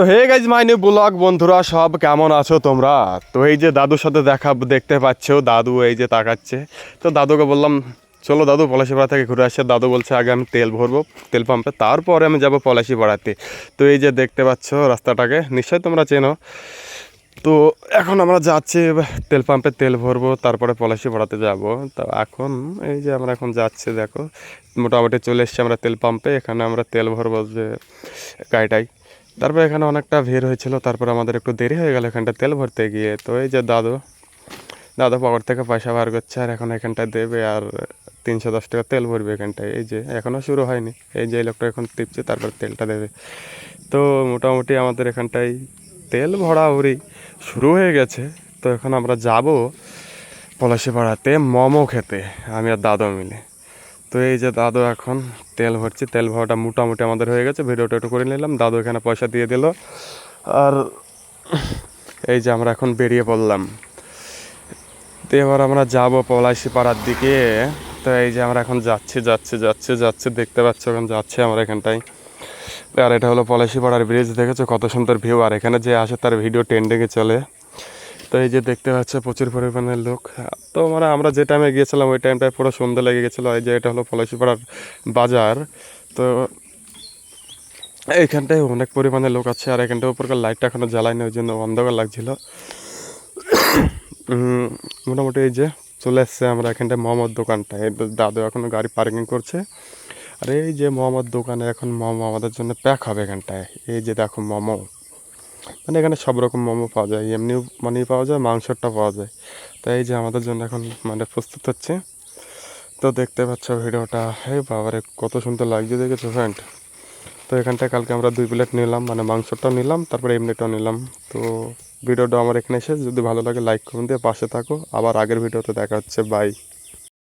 তো hey guys মাইনে blog বন্ধুরা, সব কেমন আছো তোমরা? তো এই যে দাদুর সাথে দেখা দেখতে পাচ্ছ, দাদু এই যে তাকাচ্ছে। তো দাদুকে বললাম, চলো দাদু, পলাশিপাড়া থেকে ঘুরে আসছে দাদু বলছে, আগে আমি তেল ভরবো, তেল পাম্পে, তারপরে আমি যাব পলাশিপাড়াতে। তো এই যে দেখতে পাচ্ছ রাস্তাটাকে, নিশ্চয়ই তোমরা চেনো। তো এখন আমরা যাচ্ছি, তেল পাম্পে তেল ভরবো, তারপরে পলাশি পাড়াতে যাব। তো এখন এই যে আমরা এখন যাচ্ছি, দেখো। মোটামুটি চলে এসছি আমরা তেল পাম্পে, এখানে আমরা তেল ভরবো যে গাড়িটাই। তারপরে এখানে অনেকটা ভিড় হয়েছিল, তারপর আমাদের একটু দেরি হয়ে গেল এখানটা তেল ভরতে গিয়ে। তো এই যে দাদু দাদু পকেট থেকে পয়সা বার করছে আর এখন এখানটায় দেবে আর তিনশো দশ টাকা তেল ভরবে এখানটায়। এই যে এখনও শুরু হয়নি। এই যে লোকটা এখন টিপছে, তারপর তেলটা দেবে। তো মোটামুটি আমাদের এখানটায় তেল ভরা ভরাভরি শুরু হয়ে গেছে। তো এখন আমরা যাব পলাশিপাড়াতে মোমো খেতে, আমি আর দাদু মিলে। তো এই যে দাদু এখন তেল ভরছি, তেল ভরাটা মোটামুটি আমাদের হয়ে গেছে। ভিডিওটা একটু করে নিলাম, দাদু এখানে পয়সা দিয়ে দিল। আর এই যে আমরা এখন বেরিয়ে পড়লাম। তো এবার আমরা যাব পলাশি পাড়ার দিকে। তো এই যে আমরা এখন যাচ্ছি যাচ্ছি যাচ্ছি যাচ্ছি। দেখতে পাচ্ছ এখন যাচ্ছি আমরা এখানটায়। আর এটা হলো পলাশি পাড়ার ব্রিজ দেখেছ? কত সুন্দর ভিউ আর এখানে যে আসে তার ভিডিও ট্রেন্ডিংয়ে চলে। তো এই যে দেখতে পাচ্ছ, প্রচুর পরিমাণে লোক। তো মানে আমরা যে টাইমে গিয়েছিলাম, ওই টাইমটায় পুরো সন্ধ্যা লেগে গেছিল। এই যে এটা হলো পলাশি পাড়ার বাজার। তো এইখানটায় অনেক পরিমাণে লোক আছে, আর এখানটায় উপরকার লাইটটা এখনও জ্বালায়নি, ওই জন্য অন্ধকার লাগছিল। মোটামুটি এই যে চলে এসছে আমরা এখানটায় মোহাম্মদ দোকানটা। এই দাদু এখনও গাড়ি পার্কিং করছে। আর এই যে মোহাম্মদ দোকানে এখন মোমো আমাদের জন্য প্যাক হবে এখানটায়। এই যে দেখো মোমো। মানে এখানে সব রকম মোমো পাওয়া যায়, এমনিও মানে পাওয়া যায় মাংসটা পাওয়া যায়। তাই এই যে আমাদের জন্য এখন মানে প্রস্তুত হচ্ছে। তো দেখতে পাচ্ছ ভিডিওটা, হে বাবারে, কত সুন্দর লাগছে দেখেছ ফ্রেন্ড তো এখানটায় কালকে আমরা দুই প্লেট নিলাম মানে মাংসটাও নিলাম, তারপরে এমনিটাও নিলাম। তো ভিডিওটা আমার এখানে এসে যদি ভালো লাগে লাইক করুন দিয়ে পাশে থাকো। আবার আগের ভিডিওতে দেখা হচ্ছে বাই